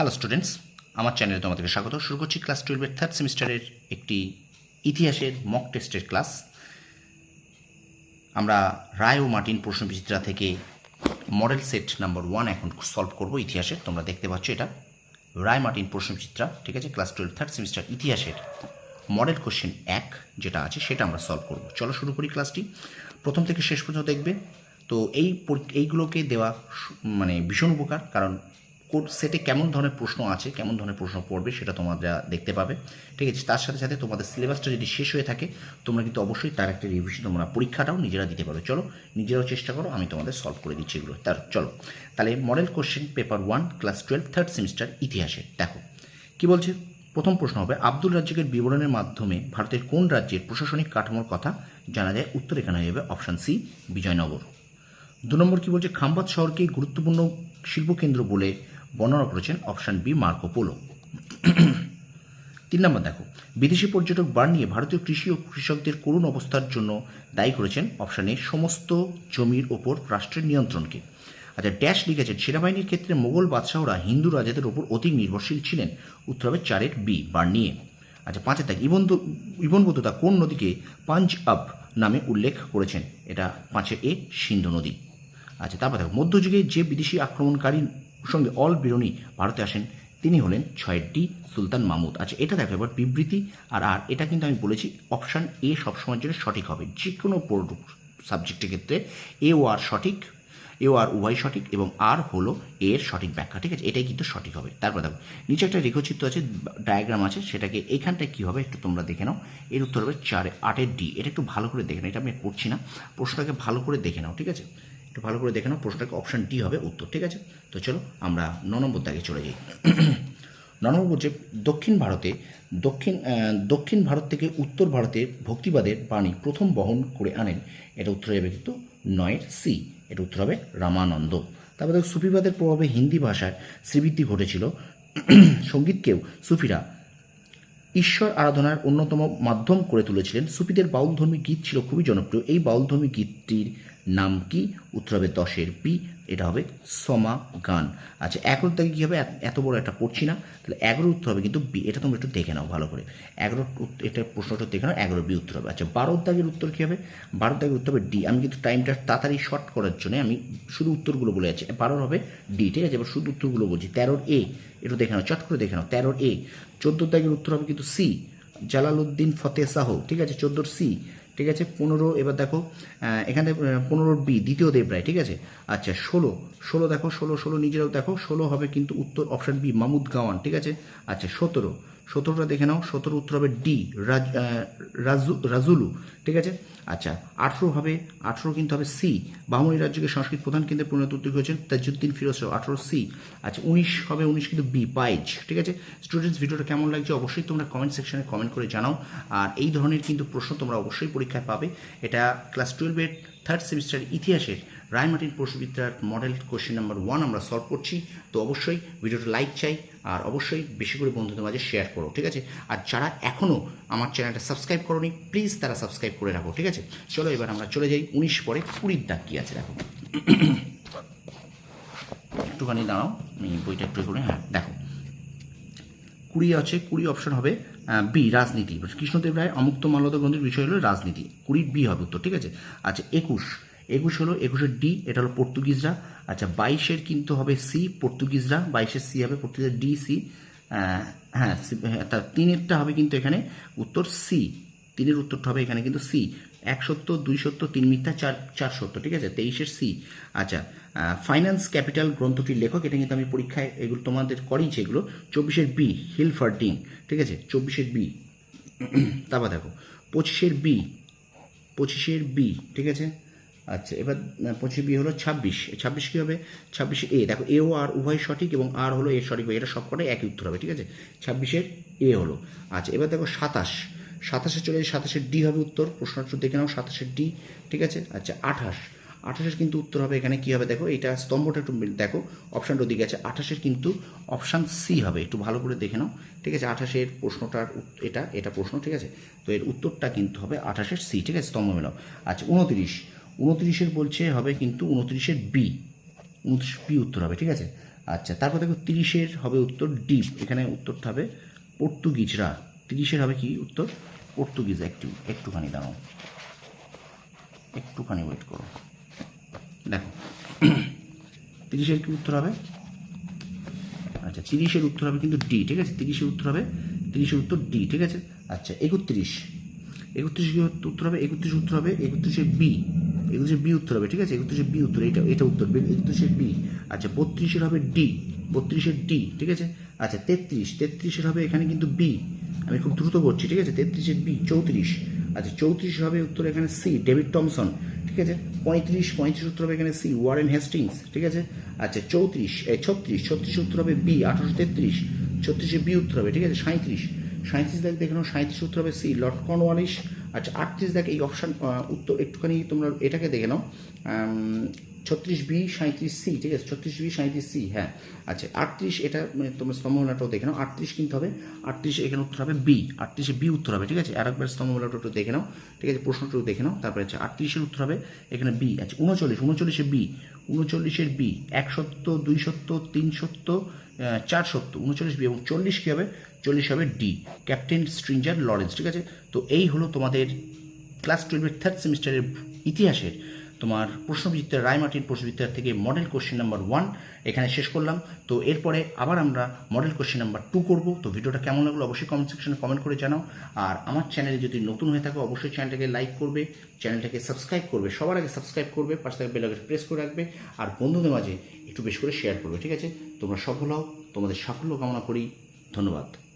Hello students আমার চ্যানেলে তোমাদেরকে স্বাগত। শুরু করছি ক্লাস টুয়েলভের থার্ড সেমিস্টারের একটি ইতিহাসের মক টেস্টের ক্লাস আমরা রায় ও মার্টিন প্রশ্নবিচিত্রা থেকে মডেল সেট নাম্বার ওয়ান এখন সলভ করব ইতিহাসের তোমরা দেখতে পাচ্ছ এটা। রায় মার্টিন প্রশ্নবিচিত্রা, ঠিক আছে? ক্লাস টুয়েলভ থার্ড সেমিস্টার ইতিহাসের মডেল কোশ্চেন এক যেটা আছে, সেটা আমরা সলভ করব। চলো শুরু করি ক্লাসটি প্রথম থেকে শেষ পর্যন্ত দেখবে। তো এই এইগুলোকে দেওয়া মানে ভীষণ উপকার, কারণ কোন সেটে কেমন ধরনের প্রশ্ন আছে, কেমন ধরনের প্রশ্ন পড়বে সেটা তোমরা দেখতে পাবে। ঠিক আছে, তার সাথে সাথে তোমাদের সিলেবাসটা যদি শেষ হয়ে থাকে, তোমরা কিন্তু অবশ্যই তার একটা রিভিশন তোমরা পরীক্ষাটাও নিজেরা দিতে পারো চলো, নিজেরাও চেষ্টা করো, আমি তোমাদের সলভ করে দিচ্ছি এগুলো। তার, চলো। তাহলে model question paper one class twelve third semester ইতিহাসে। দেখো, কি বলছে? প্রথম প্রশ্ন হবে, আব্দুল রাজ্জাকের বিবরণের মাধ্যমে ভারতের কোন রাজ্যের প্রশাসনিক কাঠামোর কথা জানা যায়? উত্তর এখানে হয়ে যাবে অপশান সি বিজয়নগর। দু নম্বর কি বলছে? খাম্বাদ শহরকে গুরুত্বপূর্ণ শিল্পকেন্দ্র বলে বর্ণনা করেছেন অপশান বি, মার্কো পোলো। তিন নম্বর দেখো, বিদেশি পর্যটক বার নিয়ে ভারতীয় কৃষি ও কৃষকদের করুণ অবস্থার জন্য দায়ী করেছেন অপশান সমস্ত জমির ওপর রাষ্ট্রের নিয়ন্ত্রণকে। আচ্ছা ড্যাশ লিখেছেন, সেনাবাহিনীর ক্ষেত্রে মোগল বাদশাহরা হিন্দু রাজাদের ওপর অতি নির্ভরশীল ছিলেন। উত্তর হবে চারের বি বার নিয়ে। আচ্ছা পাঁচের দেখ, ইবন ইবন কোন নদীকে পাঞ্চ আপ নামে উল্লেখ করেছেন? এটা পাঁচের এ, সিন্ধু নদী। আচ্ছা তারপর দেখো, মধ্যযুগে যে বিদেশি আক্রমণকারীর সঙ্গে অল বিরোনি ভারতে আসেন তিনি হলেন ছয়ের ডি সুলতান মাহমুদ আচ্ছা এটা দেখো, এবার বিবৃতি আর আর এটা কিন্তু আমি বলেছি অপশান এ সবসময়ের জন্য সঠিক হবে। যে কোনো সাবজেক্টের ক্ষেত্রে এ ও আর সঠিক এ ও আর উভয় সঠিক এবং আর হলো এর সঠিক ব্যাখ্যা, ঠিক আছে? এটাই কিন্তু সঠিক হবে। তারপর দেখো, নিচে একটা রেখচিত্র আছে ডায়াগ্রাম আছে, সেটাকে এখানটায় কী হবে একটু তোমরা দেখে নাও। এর উত্তর হবে চারে, আটের ডি এটা একটু ভালো করে দেখে নাও, এটা আমি করছি না। প্রশ্নটাকে ভালো করে দেখে নাও, ঠিক আছে? একটু ভালো করে দেখে নাও প্রশ্নটাকে অপশান ডি হবে, উত্তর, ঠিক আছে? তো চলো, আমরা ন নম্বর দাগে চলে যাই। ন নম্বর বলছে, দক্ষিণ ভারতে, দক্ষিণ দক্ষিণ ভারত থেকে উত্তর ভারতে ভক্তিবাদের বাণী প্রথম বহন করে আনেন। এটা উত্তর হবে কিন্তু নয়ের সি এটা উত্তর হবে রামানন্দ। তারপরে দেখো, সুফিবাদের প্রভাবে হিন্দি ভাষার শ্রীবৃদ্ধি ঘটেছিল। সঙ্গীতকেও সুফিরা ঈশ্বর আরাধনার অন্যতম মাধ্যম করে তুলেছিলেন। সুফিদের বাউলধর্মী গীত ছিল খুবই জনপ্রিয়। এই বাউলধর্মী গীতটির নাম কি? উত্তর হবে দশের পি, এটা হবে সমা গান। আচ্ছা এগারো থেকে কী হবে? এত- বড় একটা পড়ছি না। তাহলে এগারো উত্তর হবে কিন্তু বি, এটা তোমরা একটু দেখে নাও ভালো করে। এগারো এটা প্রশ্নটা দেখে নাও, এগারো বি উত্তর হবে। আচ্ছা বারো দাগের উত্তর কী হবে? বারো দাগের উত্তর হবে ডি। আমি কিন্তু টাইমটা তাড়াতাড়ি শর্ট করার জন্য আমি শুধু উত্তরগুলো বলে যাচ্ছি। বারোর হবে ডি, ঠিক আছে? এবার শুধু উত্তরগুলো বলছি। তেরোর এ একটু দেখে নাও, চট করে দেখে নাও। তেরোর এ, চোদ্দ দাগের উত্তর হবে কিন্তু সি, জালালউদ্দিন ফতে শাহ ঠিক আছে? চোদ্দোর সি ঠিক আছে? পনেরো, এবার দেখো এখানে পনেরো বি দ্বিতীয় দেবরায়, ঠিক আছে? আচ্ছা ষোলো ষোলো দেখো, ষোলো ষোলো, নিজেরাও দেখো, ষোলো হবে কিন্তু উত্তর অপশান বি মামুদ গাওয়ান, ঠিক আছে? আচ্ছা সতেরো সতেরোটা দেখে নাও সতেরো উত্তর হবে ডি রাজ রাজু, রাজুলু, ঠিক আছে? আচ্ছা আঠেরো হবে, আঠেরো কিন্তু হবে সি বামনি রাজ্যকে সংস্কৃত প্রধান কেন্দ্রে পরিণত উদ্যোগ হয়েছেন তাজুদ্দিন ফিরোজ আঠেরো সি আচ্ছা উনিশ হবে, উনিশ কিন্তু বি পাইজ ঠিক আছে? স্টুডেন্টস ভিডিওটা কেমন লাগছে অবশ্যই তোমরা কমেন্ট সেকশনে কমেন্ট করে জানাও, আর এই ধরনের কিন্তু প্রশ্ন তোমরা অবশ্যই পরীক্ষায় পাবে। এটা ক্লাস টুয়েলভের থার্ড সেমিস্টার ইতিহাসের রায়মার্টিন প্রশ্নবিদ্যার মডেল কোশ্চেন নাম্বার ওয়ান আমরা সলভ করছি। তো অবশ্যই ভিডিওটা লাইক চাই, আর অবশ্যই বেশি করে বন্ধুদের মাঝে শেয়ার করো, ঠিক আছে? আর যারা এখনও আমার চ্যানেলটা সাবস্ক্রাইব করোনি প্লিজ তারা সাবস্ক্রাইব করে রাখো, ঠিক আছে? চলো এবার আমরা চলে যাই, উনিশ পরে কুড়ির দাগ কী আছে, দেখো। একটুখানি দাঁড়াও, আমি বইটা একটু করে হ্যাঁ দেখো। কুড়ি আছে, কুড়ি অপশন হবে বি রাজনীতি। কৃষ্ণদেব রায় অমুক্ত মাল্যদা গ্রন্থের বিষয় হলো রাজনীতি। কুড়ি বি হবে উত্তর, ঠিক আছে? আচ্ছা একুশ। একুশ হলো একুশের ডি এটা হলো পর্তুগিজরা। আচ্ছা বাইশের কিন্তু হবে সি পর্তুগিজরা বাইশের সি হবে পর্তুগিজ ডি সি হ্যাঁ হ্যাঁ, তা তিনেরটা হবে কিন্তু এখানে উত্তর সি তিনের উত্তরটা হবে এখানে কিন্তু সি এক সত্য দুই সত্য তিন মিথ্যা চার চার সত্য ঠিক আছে? তেইশের সি আচ্ছা ফাইন্যান্স ক্যাপিটাল গ্রন্থটির লেখক এটা কিন্তু আমি পরীক্ষায় এগুলো তোমাদের করিয়েছি এগুলো। চব্বিশের বি হিলফার্ডিং ঠিক আছে? চব্বিশের বি তারপর দেখো পঁচিশের বি পঁচিশের বি ঠিক আছে? আচ্ছা এবার পঁচিশ বি হলো ছাব্বিশ। ছাব্বিশ কী হবে? ছাব্বিশে এ। দেখো, এ ও আর উভয় সঠিক এবং আর হলো এ সঠিক, এটা সব কটাই একই উত্তর হবে, ঠিক আছে? ছাব্বিশের এ হলো। আচ্ছা এবার দেখো সাতাশ। সাতাশে চলে যাই সাতাশের ডি হবে উত্তর। প্রশ্নটা দেখে নাও, সাতাশের ডি, ঠিক আছে? আচ্ছা আঠাশ। আঠাশের কিন্তু উত্তর হবে, এখানে কী হবে দেখো? এটা স্তম্ভটা একটু দেখো, অপশানটা ওদিকে আছে। আঠাশের কিন্তু অপশান সি হবে, একটু ভালো করে দেখে নাও, ঠিক আছে? আঠাশের প্রশ্নটার এটা এটা প্রশ্ন, ঠিক আছে? তো এর উত্তরটা কিন্তু হবে আঠাশের সি, ঠিক আছে? স্তম্ভ মেলাও। আচ্ছা উনত্রিশ। উনত্রিশের বলছে, হবে কিন্তু উনত্রিশের বি উনত্রিশ বি উত্তর হবে, ঠিক আছে? আচ্ছা তারপর দেখো তিরিশের হবে উত্তর ডি এখানে উত্তরটা হবে পর্তুগিজরা তিরিশের হবে কি উত্তর? পর্তুগিজ, একটু, একটুখানি দাঁড়াও। একটুখানি ওয়েট করো। দেখো, তিরিশের কি উত্তর হবে? আচ্ছা তিরিশের উত্তর হবে কিন্তু ডি ঠিক আছে? তিরিশের উত্তর হবে, তিরিশের উত্তর ডি ঠিক আছে? আচ্ছা একত্রিশ। একত্রিশ উত্তর হবে? একত্রিশ উত্তর হবে, একত্রিশে বি একত্রিশে বি উত্তর হবে, ঠিক আছে? একত্রিশে বি উত্তর এটা এটা উত্তর একত্রিশে বি আচ্ছা বত্রিশের হবে ডি বত্রিশের ডি ঠিক আছে? আচ্ছা তেত্রিশ, তেত্রিশের হবে এখানে কিন্তু বি আমি খুব দ্রুত করছি, ঠিক আছে? তেত্রিশের বি চৌত্রিশ। আচ্ছা চৌত্রিশ হবে উত্তর এখানে সি ডেভিড টমসন ঠিক আছে? পঁয়ত্রিশ পঁয়ত্রিশ উত্তর হবে এখানে সি ওয়ারেন হেস্টিংস ঠিক আছে? আচ্ছা চৌত্রিশ এই ছত্রিশ ছত্রিশ উত্তর হবে বি আঠারোশো তেত্রিশ। ছত্রিশে বি উত্তর হবে, ঠিক আছে? সাঁত্রিশ সাঁত্রিশ দেখ দেখে নাও সাঁত্রিশ উত্তর হবে সি লর্ড কর্নওয়ালিস আচ্ছা আটত্রিশ দেখ, এই অপশান উত্তর একটুখানি তোমরা এটাকে দেখে নাও। ছত্রিশ বি সাঁত্রিশ সি, ঠিক আছে? ছত্রিশ বি সাঁত্রিশ সি হ্যাঁ। আচ্ছা আটত্রিশ এটা তোমরা স্তম্ভনাটাও দেখে নাও। আটত্রিশ কিন্তু হবে। আটত্রিশ এখানে উত্তর হবে বি। আটত্রিশে বি উত্তর হবে, ঠিক আছে? আর একবার স্তম্ভনাটা একটু দেখে নাও, ঠিক আছে? প্রশ্নটাও দেখে নাও। তারপরে আচ্ছা আটত্রিশের উত্তর হবে এখানে বি। আচ্ছা উনচল্লিশ, উনচল্লিশে বি। উনচল্লিশের বি এক সত্য দুই সত্য তিন সত্য চার সত্য উনচল্লিশ বি এবং চল্লিশ কী হবে? চল্লিশ হবে ডি ক্যাপ্টেন স্ট্রিঞ্জার লরেন্স ঠিক আছে? তো এই হলো তোমাদের ক্লাস টুয়েলভের থার্ড সেমিস্টারের ইতিহাসের তোমার প্রশ্নবিচিত্রের রায়মার্টিন প্রশ্নবিচিত্রার থেকে মডেল কোশ্চেন নাম্বার ওয়ান এখানে শেষ করলাম। তো এরপরে আবার আমরা মডেল কোশ্চেন নাম্বার টু করব। তো ভিডিওটা কেমন লাগল অবশ্যই কমেন্ট সেকশনে কমেন্ট করে জানাও। আর আমার চ্যানেলে যদি নতুন হয়ে থাকো, অবশ্যই চ্যানেলটাকে লাইক করবে চ্যানেলটাকে সাবস্ক্রাইব করবে, সবার আগে সাবস্ক্রাইব করবে, পাশে বেলাকে প্রেস করে রাখবে। আর বন্ধুদের মাঝে একটু বেশি করে শেয়ার করবে, ঠিক আছে? তোমরা সফল হও, তোমাদের সাফল্য কামনা করি। ধন্যবাদ।